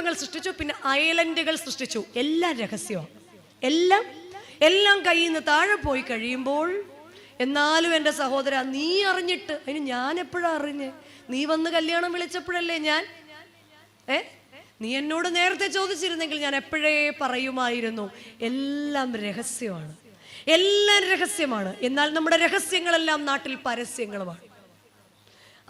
കുടുംബങ്ങൾ സൃഷ്ടിച്ചു പിന്നെ ഐലൻഡുകൾ സൃഷ്ടിച്ചു. എല്ലാം രഹസ്യമാണ്. എല്ലാം എല്ലാം കയ്യിൽ നിന്ന് താഴെ പോയി കഴിയുമ്പോൾ എന്നാലും എന്റെ സഹോദര നീ അറിഞ്ഞിട്ട് അതിന് ഞാൻ എപ്പോഴാ അറിഞ്ഞ്? നീ വന്ന് കല്യാണം വിളിച്ചപ്പോഴല്ലേ ഞാൻ? ഏ? നീ എന്നോട് നേരത്തെ ചോദിച്ചിരുന്നെങ്കിൽ ഞാൻ എപ്പോഴേ പറയുമായിരുന്നു. എല്ലാം രഹസ്യമാണ്. എല്ലാം രഹസ്യമാണ്. എന്നാൽ നമ്മുടെ രഹസ്യങ്ങളെല്ലാം നാട്ടിൽ പരസ്യങ്ങളുമാണ്.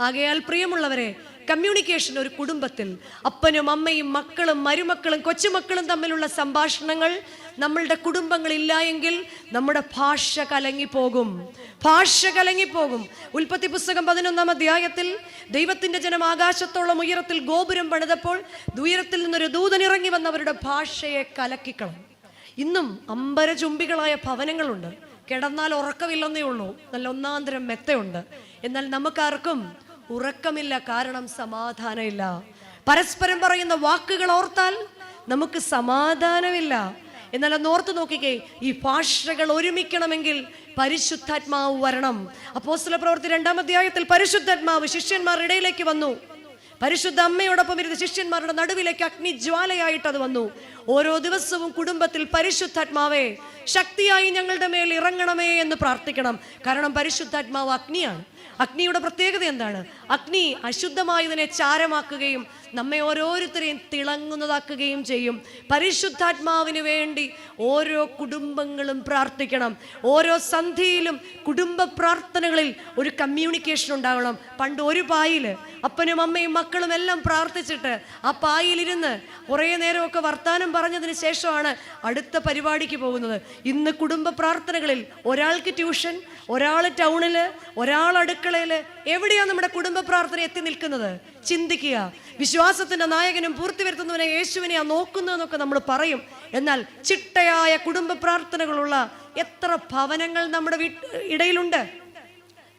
ആകയാൽ പ്രിയമുള്ളവരെ കമ്മ്യൂണിക്കേഷൻ ഒരു കുടുംബത്തിൽ അപ്പനും അമ്മയും മക്കളും മരുമക്കളും കൊച്ചുമക്കളും തമ്മിലുള്ള സംഭാഷണങ്ങൾ നമ്മളുടെ കുടുംബങ്ങളില്ല എങ്കിൽ നമ്മുടെ ഭാഷ കലങ്ങിപ്പോകും. ഭാഷ കലങ്ങിപ്പോകും. ഉൽപ്പത്തി പുസ്തകം പതിനൊന്നാം അധ്യായത്തിൽ ദൈവത്തിന്റെ ജനം ആകാശത്തോളം ഉയരത്തിൽ ഗോപുരം പണിതപ്പോൾ ഉയരത്തിൽ നിന്നൊരു ദൂതനിറങ്ങി വന്നവരുടെ ഭാഷയെ കലക്കിക്കളഞ്ഞു. ഇന്നും അമ്പരചുംബികളായ ഭവനങ്ങളുണ്ട്. കിടന്നാൽ ഉറക്കമില്ലെന്നേ ഉള്ളൂ. നല്ല ഒന്നാന്തരം മെത്തയുണ്ട്. എന്നാൽ നമുക്കാർക്കും ഉറക്കമില്ല കാരണം സമാധാനമില്ല. പരസ്പരം പറയുന്ന വാക്കുകൾ ഓർത്താൽ നമുക്ക് സമാധാനമില്ല. എന്നാൽ അന്ന് ഓർത്ത് നോക്കിക്കേ ഈ ഭാഷകൾ ഒരുമിക്കണമെങ്കിൽ പരിശുദ്ധാത്മാവ് വരണം. അപ്പോസ്തല പ്രവൃത്തി രണ്ടാം അധ്യായത്തിൽ പരിശുദ്ധാത്മാവ് ശിഷ്യന്മാരുടെ ഇടയിലേക്ക് വന്നു. പരിശുദ്ധ അമ്മയോടൊപ്പം ഇരുന്ന് ശിഷ്യന്മാരുടെ നടുവിലേക്ക് അഗ്നിജ്വാലയായിട്ട് അത് വന്നു. ഓരോ ദിവസവും കുടുംബത്തിൽ പരിശുദ്ധാത്മാവേ ശക്തിയായി ഞങ്ങളുടെ മേൽ ഇറങ്ങണമേ എന്ന് പ്രാർത്ഥിക്കണം. കാരണം പരിശുദ്ധാത്മാവ് അഗ്നിയാണ്. അഗ്നിയുടെ പ്രത്യേകത എന്താണ്? അഗ്നി അശുദ്ധമായതിനെ ചാരമാക്കുകയും നമ്മെ ഓരോരുത്തരെയും തിളങ്ങുന്നതാക്കുകയും ചെയ്യും. പരിശുദ്ധാത്മാവിന് വേണ്ടി ഓരോ കുടുംബങ്ങളും പ്രാർത്ഥിക്കണം. ഓരോ സന്ധിയിലും കുടുംബ പ്രാർത്ഥനകളിൽ ഒരു കമ്മ്യൂണിക്കേഷൻ ഉണ്ടാകണം. പണ്ട് ഒരു പായിൽ അപ്പനും അമ്മയും മക്കളും എല്ലാം പ്രാർത്ഥിച്ചിട്ട് ആ പായിലിരുന്ന് കുറേ നേരമൊക്കെ വർത്താനം പറഞ്ഞതിന് ശേഷമാണ് അടുത്ത പരിപാടിക്ക് പോകുന്നത്. ഇന്ന് കുടുംബ പ്രാർത്ഥനകളിൽ ഒരാൾക്ക് ട്യൂഷൻ ഒരാൾ ടൗണിൽ ഒരാൾ അടുക്കളയിൽ. എവിടെയാണ് നമ്മുടെ കുടുംബ പ്രാർത്ഥന എത്തി നിൽക്കുന്നത്? ചിന്തിക്കുക. വിശ്വാസത്തിന്റെ നായകനും പൂർത്തി വരുത്തുന്നവനെ യേശുവിനെയാ നോക്കുന്നതെന്നൊക്കെ നമ്മൾ പറയും. എന്നാൽ ചിട്ടയായ കുടുംബ പ്രാർത്ഥനകളുള്ള എത്ര ഭവനങ്ങൾ നമ്മുടെ വീട്ട് ഇടയിലുണ്ട്.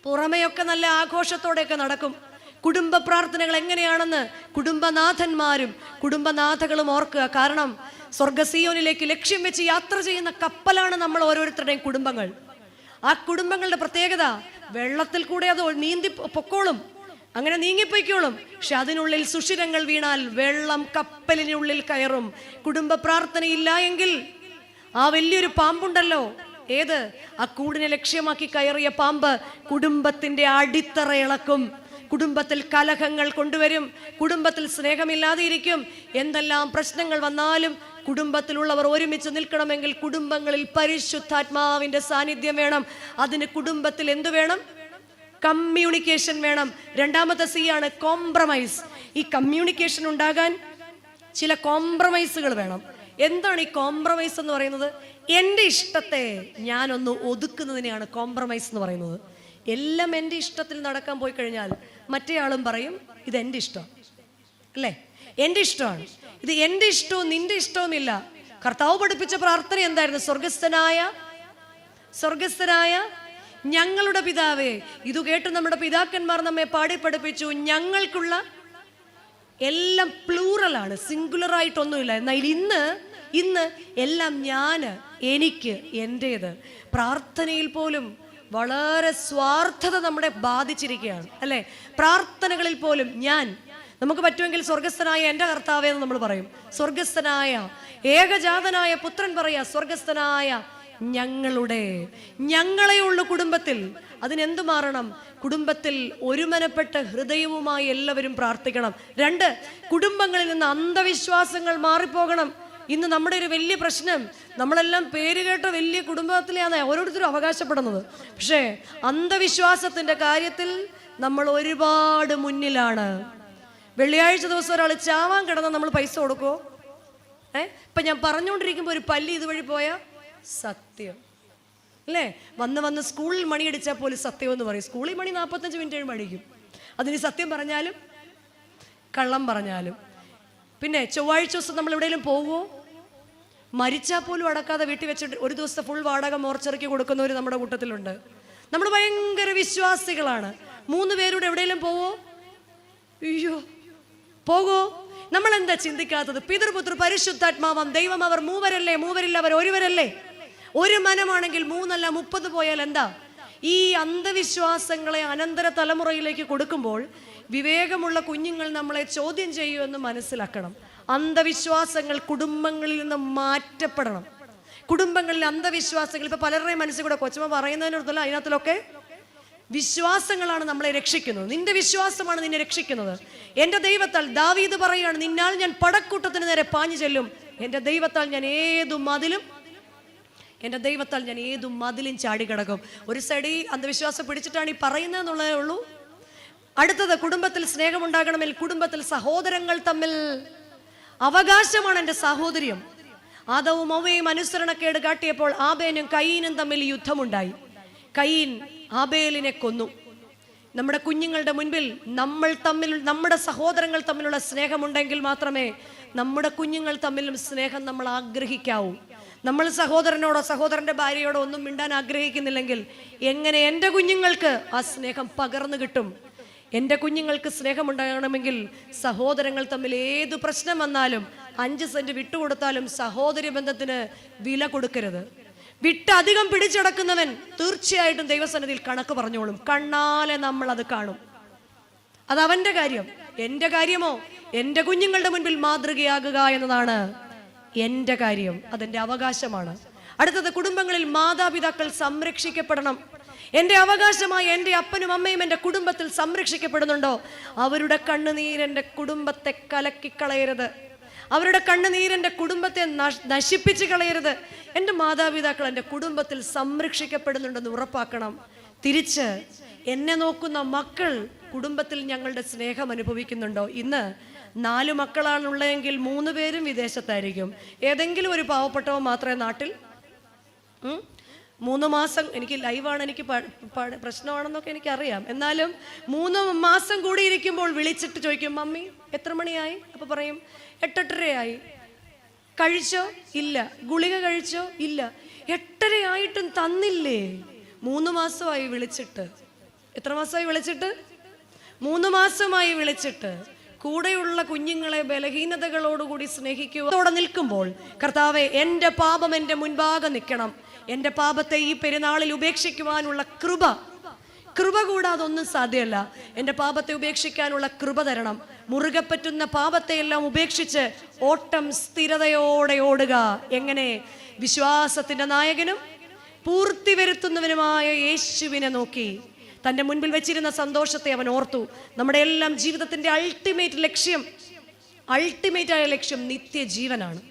പുറമെയൊക്കെ നല്ല ആഘോഷത്തോടെയൊക്കെ നടക്കും. കുടുംബ പ്രാർത്ഥനകൾ എങ്ങനെയാണെന്ന് കുടുംബനാഥന്മാരും കുടുംബനാഥകളും ഓർക്കുക. കാരണം സ്വർഗസീയോനിലേക്ക് ലക്ഷ്യം വെച്ച് യാത്ര ചെയ്യുന്ന കപ്പലാണ് നമ്മൾ ഓരോരുത്തരുടെയും കുടുംബങ്ങൾ. ആ കുടുംബങ്ങളുടെ പ്രത്യേകത വെള്ളത്തിൽ കൂടെ അത് നീന്തി പൊക്കോളും. അങ്ങനെ നീങ്ങിപ്പോയിക്കോളും. പക്ഷെ അതിനുള്ളിൽ സുഷിരങ്ങൾ വീണാൽ വെള്ളം കപ്പലിനുള്ളിൽ കയറും. കുടുംബ പ്രാർത്ഥനയില്ല എങ്കിൽ ആ വലിയൊരു പാമ്പുണ്ടല്ലോ. ഏത്? ആ കൂടിനെ ലക്ഷ്യമാക്കി കയറിയ പാമ്പ് കുടുംബത്തിന്റെ അടിത്തറ ഇളക്കും. കുടുംബത്തിൽ കലഹങ്ങൾ കൊണ്ടുവരും കുടുംബത്തിൽ സ്നേഹമില്ലാതെ ഇരിക്കും എന്തെല്ലാം പ്രശ്നങ്ങൾ വന്നാലും കുടുംബത്തിലുള്ളവർ ഒരുമിച്ച് നിൽക്കണമെങ്കിൽ കുടുംബങ്ങളിൽ പരിശുദ്ധാത്മാവിന്റെ സാന്നിധ്യം വേണം. അതിന് കുടുംബത്തിൽ എന്തു വേണം? കമ്മ്യൂണിക്കേഷൻ വേണം. രണ്ടാമത്തെ സി ആണ് കോംപ്രമൈസ്. ഈ കമ്മ്യൂണിക്കേഷൻ ഉണ്ടാകാൻ ചില കോംപ്രമൈസുകൾ വേണം. എന്താണ് ഈ കോംപ്രമൈസ് എന്ന് പറയുന്നത്? എന്റെ ഇഷ്ടത്തെ ഞാനൊന്ന് ഒതുക്കുന്നതിനെയാണ് കോംപ്രമൈസ് എന്ന് പറയുന്നത്. എല്ലാം എന്റെ ഇഷ്ടത്തിൽ നടക്കാൻ പോയി കഴിഞ്ഞാൽ മറ്റേ ആളും പറയും ഇത് എന്റെ ഇഷ്ടം. അല്ലേ? എന്റെ ഇഷ്ടമാണ്. ഇത് എന്റെ ഇഷ്ടവും നിന്റെ ഇഷ്ടവുമില്ല. കർത്താവ് പഠിപ്പിച്ച പ്രാർത്ഥന എന്തായിരുന്നു? സ്വർഗസ്ഥനായ സ്വർഗസ്ഥനായ ഞങ്ങളുടെ പിതാവേ ഇത് കേട്ട് നമ്മുടെ പിതാക്കന്മാർ നമ്മെ പാടി പഠിപ്പിച്ചു. ഞങ്ങൾക്കുള്ള എല്ലാം പ്ലൂറലാണ് സിംഗുലർ ആയിട്ടൊന്നുമില്ല. എന്നാൽ ഇന്ന് ഇന്ന് എല്ലാം ഞാൻ എനിക്ക് എന്റേത് പ്രാർത്ഥനയിൽ പോലും വളരെ സ്വാർത്ഥത നമ്മളെ ബാധിച്ചിരിക്കുകയാണ് അല്ലേ? പ്രാർത്ഥനകളിൽ പോലും ഞാൻ നമുക്ക് പറ്റുമെങ്കിൽ സ്വർഗസ്ഥനായ എന്റെ കർത്താവേ എന്ന് നമ്മൾ പറയും. സ്വർഗസ്ഥനായ ഏകജാതനായ പുത്രൻ പറയാ സ്വർഗസ്ഥനായ ഞങ്ങളുടെ ഞങ്ങളെയുള്ള കുടുംബത്തിൽ. അതിനെന്തു മാറണം? കുടുംബത്തിൽ ഒരുമനപ്പെട്ട ഹൃദയവുമായി എല്ലാവരും പ്രാർത്ഥിക്കണം. രണ്ട് കുടുംബങ്ങളിൽ നിന്ന് അന്ധവിശ്വാസങ്ങൾ മാറിപ്പോകണം. ഇന്ന് നമ്മുടെ ഒരു വലിയ പ്രശ്നം നമ്മളെല്ലാം പേര് കേട്ട വലിയ കുടുംബത്തിലാണ് ഓരോരുത്തരും അവകാശപ്പെടുന്നത്. പക്ഷേ അന്ധവിശ്വാസത്തിന്റെ കാര്യത്തിൽ നമ്മൾ ഒരുപാട് മുന്നിലാണ്. വെള്ളിയാഴ്ച ദിവസം ഒരാൾ ചാവാൻ കിടന്നാൽ നമ്മൾ പൈസ കൊടുക്കുമോ ഏ? ഇപ്പം ഞാൻ പറഞ്ഞുകൊണ്ടിരിക്കുമ്പോൾ ഒരു പല്ലി ഇതുവഴി പോയ? സത്യം. അല്ലേ? വന്ന് വന്ന് സ്കൂളിൽ മണിയടിച്ചാൽ പോലും സത്യം എന്ന് പറയും. സ്കൂളിൽ മണി നാൽപ്പത്തഞ്ച് മിനിറ്റ് കഴിയുമ്പോൾ അടിക്കും. അതിന് സത്യം പറഞ്ഞാലും കള്ളം പറഞ്ഞാലും. പിന്നെ ചൊവ്വാഴ്ച ദിവസം നമ്മൾ എവിടെയെങ്കിലും പോകുമോ മരിച്ചാൽ പോലും അടക്കാതെ വീട്ടിൽ വെച്ചിട്ട് ഒരു ദിവസത്തെ ഫുൾ വാടക മോർച്ചറിക്ക് കൊടുക്കുന്നവർ നമ്മുടെ കൂട്ടത്തിലുണ്ട്. നമ്മൾ ഭയങ്കര വിശ്വാസികളാണ്. മൂന്ന് പേരുടെ എവിടെയെങ്കിലും പോവോ? അയ്യോ. പോകോ. നമ്മൾ എന്താ ചിന്തിക്കാത്തത് പിതൃപുത്ര പരിശുദ്ധാത്മാവം ദൈവം അവർ മൂവരല്ലേ? മൂവരില്ല അവർ ഒരുവരല്ലേ? ഒരു മനമാണെങ്കിൽ മൂന്നല്ല മുപ്പത് പോയാൽ എന്താ? ഈ അന്ധവിശ്വാസങ്ങളെ അനന്തര തലമുറയിലേക്ക് കൊടുക്കുമ്പോൾ വിവേകമുള്ള കുഞ്ഞുങ്ങൾ നമ്മളെ ചോദ്യം ചെയ്യുമെന്ന് മനസ്സിലാക്കണം. അന്ധവിശ്വാസങ്ങൾ കുടുംബങ്ങളിൽ നിന്ന് മാറ്റപ്പെടണം. കുടുംബങ്ങളിൽ അന്ധവിശ്വാസങ്ങൾ ഇപ്പൊ പലരുടെയും മനസ്സിൽ കൂടെ കൊച്ചമ്മ പറയുന്നതിനടുത്തല്ല അതിനകത്തിലൊക്കെ വിശ്വാസങ്ങളാണ് നമ്മളെ രക്ഷിക്കുന്നത്. നിന്റെ വിശ്വാസമാണ് നിന്നെ രക്ഷിക്കുന്നത്. എന്റെ ദൈവത്താൽ ദാവീദ് പറയുകയാണ് നിന്നാൽ ഞാൻ പടക്കൂട്ടത്തിന് നേരെ പാഞ്ഞു ചെല്ലും. എന്റെ ദൈവത്താൽ ഞാൻ ഏതു മതിലും എന്റെ ദൈവത്താൽ ഞാൻ ഏതു മതിലും ചാടി കിടക്കും. ഒരു സൈഡിൽ അന്ധവിശ്വാസം പിടിച്ചിട്ടാണ് ഈ പറയുന്നതെന്നുള്ളതേ ഉള്ളൂ. അടുത്തത് കുടുംബത്തിൽ സ്നേഹമുണ്ടാകണമെങ്കിൽ കുടുംബത്തിൽ സഹോദരങ്ങൾ തമ്മിൽ അവകാശമാണ് എന്റെ സാഹോദര്യം. ആദവും അവയും അനുസരണക്കേട് കാട്ടിയപ്പോൾ ആബേനും കയ്യനും തമ്മിൽ യുദ്ധമുണ്ടായി. കയ്യൻ ആബേലിനെ കൊന്നു. നമ്മുടെ കുഞ്ഞുങ്ങളുടെ മുൻപിൽ നമ്മൾ തമ്മിൽ നമ്മുടെ സഹോദരങ്ങൾ തമ്മിലുള്ള സ്നേഹമുണ്ടെങ്കിൽ മാത്രമേ നമ്മുടെ കുഞ്ഞുങ്ങൾ തമ്മിലും സ്നേഹം നമ്മൾ ആഗ്രഹിക്കാവൂ. നമ്മൾ സഹോദരനോടോ സഹോദരന്റെ ഭാര്യയോടോ ഒന്നും മിണ്ടാൻ ആഗ്രഹിക്കുന്നില്ലെങ്കിൽ എങ്ങനെ എന്റെ കുഞ്ഞുങ്ങൾക്ക് ആ സ്നേഹം പകർന്നു കിട്ടും? എന്റെ കുഞ്ഞുങ്ങൾക്ക് സ്നേഹമുണ്ടാകണമെങ്കിൽ സഹോദരങ്ങൾ തമ്മിൽ ഏത് പ്രശ്നം വന്നാലും അഞ്ച് സെന്റ് വിട്ടുകൊടുത്താലും സഹോദര ബന്ധത്തിന് വില കൊടുക്കരുത്. വിട്ട് അധികം പിടിച്ചടക്കുന്നവൻ തീർച്ചയായിട്ടും ദൈവസന്നിധിയിൽ കണക്ക് പറഞ്ഞോളും. കണ്ണാലെ നമ്മൾ അത് കാണും. അത് അവന്റെ കാര്യം. എന്റെ കാര്യമോ? എന്റെ കുഞ്ഞുങ്ങളുടെ മുൻപിൽ മാതൃകയാകുക എന്നതാണ് എന്റെ കാര്യം അതെന്റെ അവകാശമാണ്. അടുത്തത് കുടുംബങ്ങളിൽ മാതാപിതാക്കൾ സംരക്ഷിക്കപ്പെടണം. എന്റെ അവകാശമായി എന്റെ അപ്പനും അമ്മയും എന്റെ കുടുംബത്തിൽ സംരക്ഷിക്കപ്പെടുന്നുണ്ടോ? അവരുടെ കണ്ണുനീർ എന്റെ കുടുംബത്തെ കലക്കിക്കളയരുത് അവരുടെ കണ്ണുനീർ എന്റെ കുടുംബത്തെ നശ്- നശിപ്പിച്ച് കളയരുത്. എന്റെ മാതാപിതാക്കൾ എന്റെ കുടുംബത്തിൽ സംരക്ഷിക്കപ്പെടുന്നുണ്ടെന്ന് ഉറപ്പാക്കണം. തിരിച്ച് എന്നെ നോക്കുന്ന മക്കൾ കുടുംബത്തിൽ ഞങ്ങളുടെ സ്നേഹം അനുഭവിക്കുന്നുണ്ടോ? ഇന്ന് നാല് മക്കളാണുള്ളതെങ്കിൽ മൂന്ന് പേരും വിദേശത്തായിരിക്കും. ഏതെങ്കിലും ഒരു പാവപ്പെട്ടവൻ മാത്രമേ നാട്ടിൽ? മൂന്ന് മാസം എനിക്ക് ലൈവാണ് എനിക്ക് പ്രശ്നമാണെന്നൊക്കെ എനിക്കറിയാം. എന്നാലും മൂന്ന് മാസം കൂടി ഇരിക്കുമ്പോൾ വിളിച്ചിട്ട് ചോദിക്കും മമ്മി എത്ര മണിയായി? അപ്പോൾ പറയും എട്ടെട്ടരയായി. കഴിച്ചോ? ഇല്ല. ഗുളിക കഴിച്ചോ? ഇല്ല. എട്ടരയായിട്ടും തന്നില്ലേ? മൂന്ന് മാസമായി വിളിച്ചിട്ട്. എത്ര മാസമായി വിളിച്ചിട്ട്? മൂന്ന് മാസമായി വിളിച്ചിട്ട്. കൂടെയുള്ള കുഞ്ഞുങ്ങളെ ബലഹീനതകളോടുകൂടി സ്നേഹിക്കുക. നിൽക്കുമ്പോൾ കർത്താവെ എന്റെ പാപം എന്റെ മുൻപാകെ നിൽക്കണം. എന്റെ പാപത്തെ ഈ പെരുന്നാളിൽ ഉപേക്ഷിക്കുവാനുള്ള കൃപ. കൃപ കൂടാതെ ഒന്നും സാധ്യമല്ല. എന്റെ പാപത്തെ ഉപേക്ഷിക്കാനുള്ള കൃപ തരണം. മുറുകെ പറ്റുന്ന പാപത്തെയെല്ലാം ഉപേക്ഷിച്ച് ഓട്ടം സ്ഥിരതയോടെ ഓടുക. എങ്ങനെ? വിശ്വാസത്തിന്റെ നായകനും പൂർത്തി വരുത്തുന്നവനുമായ യേശുവിനെ നോക്കി. തന്റെ മുൻപിൽ വെച്ചിരുന്ന സന്തോഷത്തെ അവൻ ഓർത്തു. നമ്മുടെ എല്ലാം ജീവിതത്തിന്റെ അൾട്ടിമേറ്റ് ലക്ഷ്യം അൾട്ടിമേറ്റായ ലക്ഷ്യം നിത്യജീവനാണ്.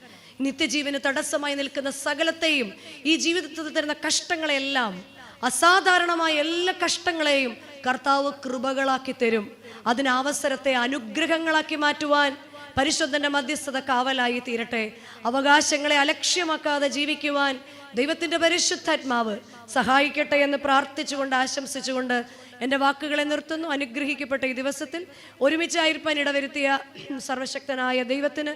നിത്യജീവന് തടസ്സമായി നിൽക്കുന്ന സകലത്തെയും ഈ ജീവിതത്തിൽ തരുന്ന കഷ്ടങ്ങളെല്ലാം അസാധാരണമായ എല്ലാ കഷ്ടങ്ങളെയും കർത്താവ് കൃപകളാക്കി തരും. അതിന് അവസരത്തെ അനുഗ്രഹങ്ങളാക്കി മാറ്റുവാൻ പരിശുദ്ധന്റെ മധ്യസ്ഥത കാവലായി തീരട്ടെ. അവകാശങ്ങളെ അലക്ഷ്യമാക്കാതെ ജീവിക്കുവാൻ ദൈവത്തിന്റെ പരിശുദ്ധാത്മാവ് സഹായിക്കട്ടെ എന്ന് പ്രാർത്ഥിച്ചുകൊണ്ട് ആശംസിച്ചുകൊണ്ട് എന്റെ വാക്കുകളെ നിർത്തുന്നു. അനുഗ്രഹിക്കപ്പെട്ട ഈ ദിവസത്തിൽ ഒരുമിച്ചായിരിക്കാൻ ഇടവരുത്തിയ സർവശക്തനായ ദൈവത്തിന്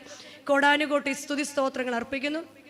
കോടാനുകോട്ടി സ്തുതി സ്തോത്രങ്ങൾ അർപ്പിക്കുന്നു.